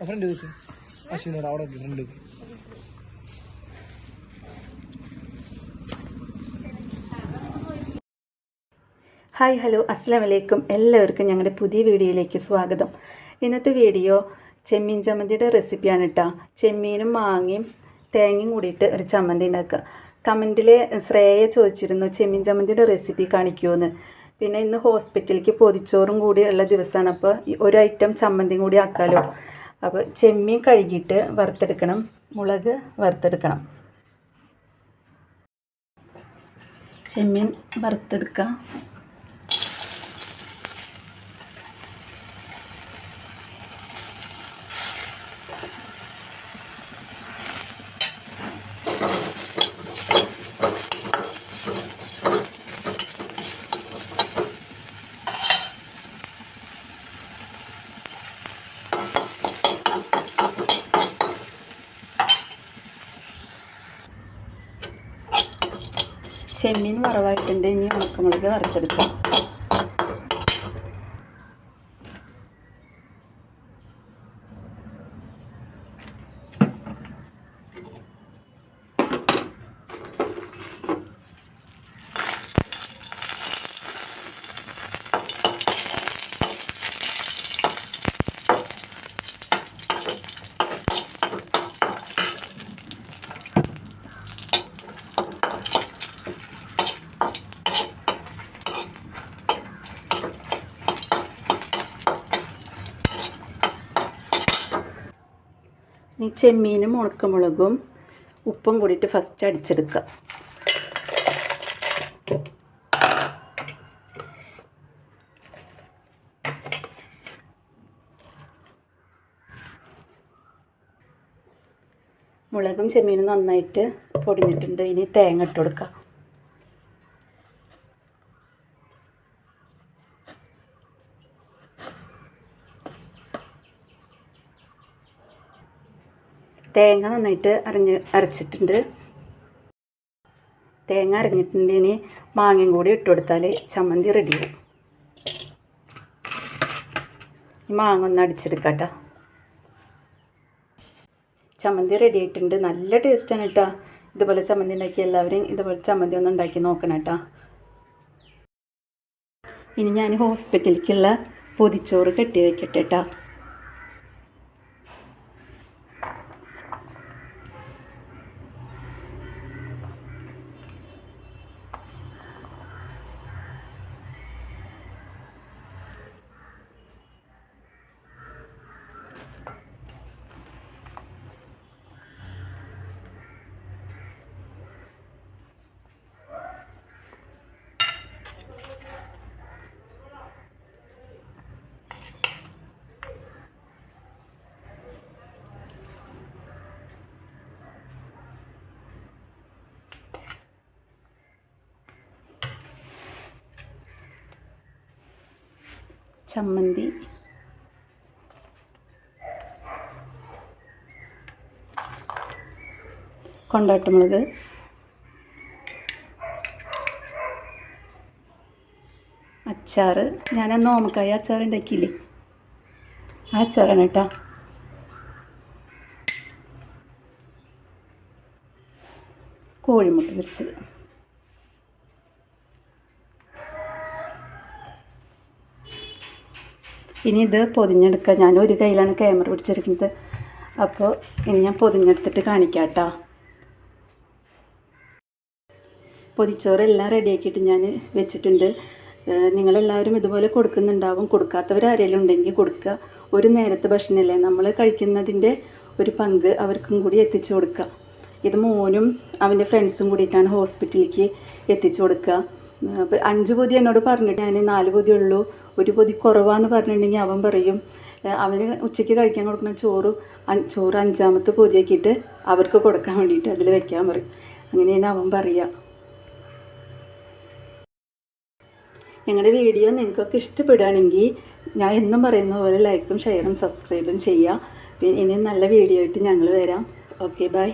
Front വെച്ച് അശ്വിനോട് അവിടെ friend hi hello അസ്സാം വലൈക്കും എല്ലാവർക്കും ഞങ്ങളുടെ പുതിയ വീഡിയോയിലേക്ക് സ്വാഗതം. ഇന്നത്തെ വീഡിയോ ചെമ്മീൻ ചമ്മന്തിയുടെ റെസിപ്പിയാണ് കേട്ടോ ചെമ്മീനും മാങ്ങയും തേങ്ങയും കൂടിയിട്ട് ഒരു ചമ്മന്തി ഉണ്ടാക്കുക. കമന്റിൽ ശ്രേയ ചോദിച്ചിരുന്നു ചെമ്മീൻ ചമ്മന്തിയുടെ റെസിപ്പി കാണിക്കുമെന്ന് പിന്നെ ഇന്ന് ഹോസ്പിറ്റലിലേക്ക് പൊതിച്ചോറും കൂടി ഉള്ള ദിവസമാണ്. അപ്പോൾ ഒരു ഐറ്റം ചമ്മന്തിയും കൂടി ആക്കാമല്ലോ അപ്പോൾ ചെമ്മീൻ കഴുകിയിട്ട് വറുത്തെടുക്കണം മുളക് വറുത്തെടുക്കണം. ചെമ്മീൻ വറുത്തെടുക്കുക ചെമ്മീൻ വറവായിട്ടുണ്ട്. ഇനി ഉണക്കമുളക് വറുത്തെടുക്കാം. ഇനി ചെമ്മീനും ഉണക്കമുളകും ഉപ്പും കൂടിയിട്ട് ഫസ്റ്റ് അടിച്ചെടുക്കുക. മുളകും ചെമ്മീനും നന്നായിട്ട് പൊടിഞ്ഞിട്ടുണ്ട്. ഇനി തേങ്ങ ഇട്ട് കൊടുക്കാം തേങ്ങ നന്നായിട്ട് അരഞ്ഞ് അരച്ചിട്ടുണ്ട്. തേങ്ങ അരഞ്ഞിട്ടുണ്ട് ഇനി മാങ്ങയും കൂടി ഇട്ട് കൊടുത്താൽ ചമ്മന്തി റെഡി ഈ മാങ്ങ ഒന്ന് അടിച്ചെടുക്കാട്ടോ. ചമ്മന്തി റെഡി ആയിട്ടുണ്ട്. നല്ല ടേസ്റ്റാണ് കേട്ടോ ഇതുപോലെ ചമ്മന്തി ഉണ്ടാക്കി എല്ലാവരും ഇതുപോലെ ചമ്മന്തി ഒന്ന് ഉണ്ടാക്കി നോക്കണം കേട്ടോ ഇനി ഞാൻ ഹോസ്പിറ്റലിലേക്കുള്ള പൊതിച്ചോറ് കെട്ടി വയ്ക്കട്ടെ കേട്ടോ ചമ്മന്തി. കൊണ്ടാട്ടമുളക്. അച്ചാറ്. ഞാൻ അന്ന് ഓമക്കായ അച്ചാർ ഉണ്ടാക്കിയില്ലേ? ആ അച്ചാറാണ് കേട്ടോ. കോഴിമുട്ട പൊരിച്ചത്. ഇനി ഇത് പൊതിഞ്ഞെടുക്കുക ഞാൻ ഒരു കയ്യിലാണ് ക്യാമറ പിടിച്ചിരിക്കുന്നത്. അപ്പോൾ ഇനി ഞാൻ പൊതിഞ്ഞെടുത്തിട്ട് കാണിക്കാം കേട്ടോ പൊതിച്ചോറെല്ലാം റെഡിയാക്കിയിട്ട് ഞാൻ വെച്ചിട്ടുണ്ട്. നിങ്ങളെല്ലാവരും ഇതുപോലെ കൊടുക്കുന്നുണ്ടാവും. കൊടുക്കാത്തവർ ആരെങ്കിലും ഉണ്ടെങ്കിൽ കൊടുക്കുക ഒരു നേരത്തെ ഭക്ഷണമല്ലേ നമ്മൾ കഴിക്കുന്നതിന്റെ ഒരു പങ്ക് അവർക്കും കൂടി എത്തിച്ചു കൊടുക്കുക ഇത് മോനും അവന്റെ ഫ്രണ്ട്സും കൂടിയിട്ടാണ് ഹോസ്പിറ്റലിലേക്ക് എത്തിച്ചു കൊടുക്കുക അഞ്ച് പൊതി എന്നോട് പറഞ്ഞിട്ട് ഞാൻ നാല് പൊതി ഉള്ളൂ. ഒരു പൊതി കുറവാന്ന് പറഞ്ഞിട്ടുണ്ടെങ്കിൽ അവൻ പറയും അവന് ഉച്ചയ്ക്ക് കഴിക്കാൻ കൊടുക്കുന്ന ചോറ് ചോറ് അഞ്ചാമത്തെ പൊതിയാക്കിയിട്ട് അവർക്ക് കൊടുക്കാൻ വേണ്ടിയിട്ട് അതിൽ വെക്കാൻ പറയും. അങ്ങനെയാണ് അവൻ പറയുക ഞങ്ങളുടെ വീഡിയോ നിങ്ങൾക്കൊക്കെ ഇഷ്ടപ്പെടുകയാണെങ്കിൽ ഞാൻ എന്നും പറയുന്ന പോലെ ലൈക്കും ഷെയറും സബ്സ്ക്രൈബും ചെയ്യുക പിന്നെ ഇനി നല്ല വീഡിയോ ആയിട്ട് ഞങ്ങൾ വരാം. Okay bye.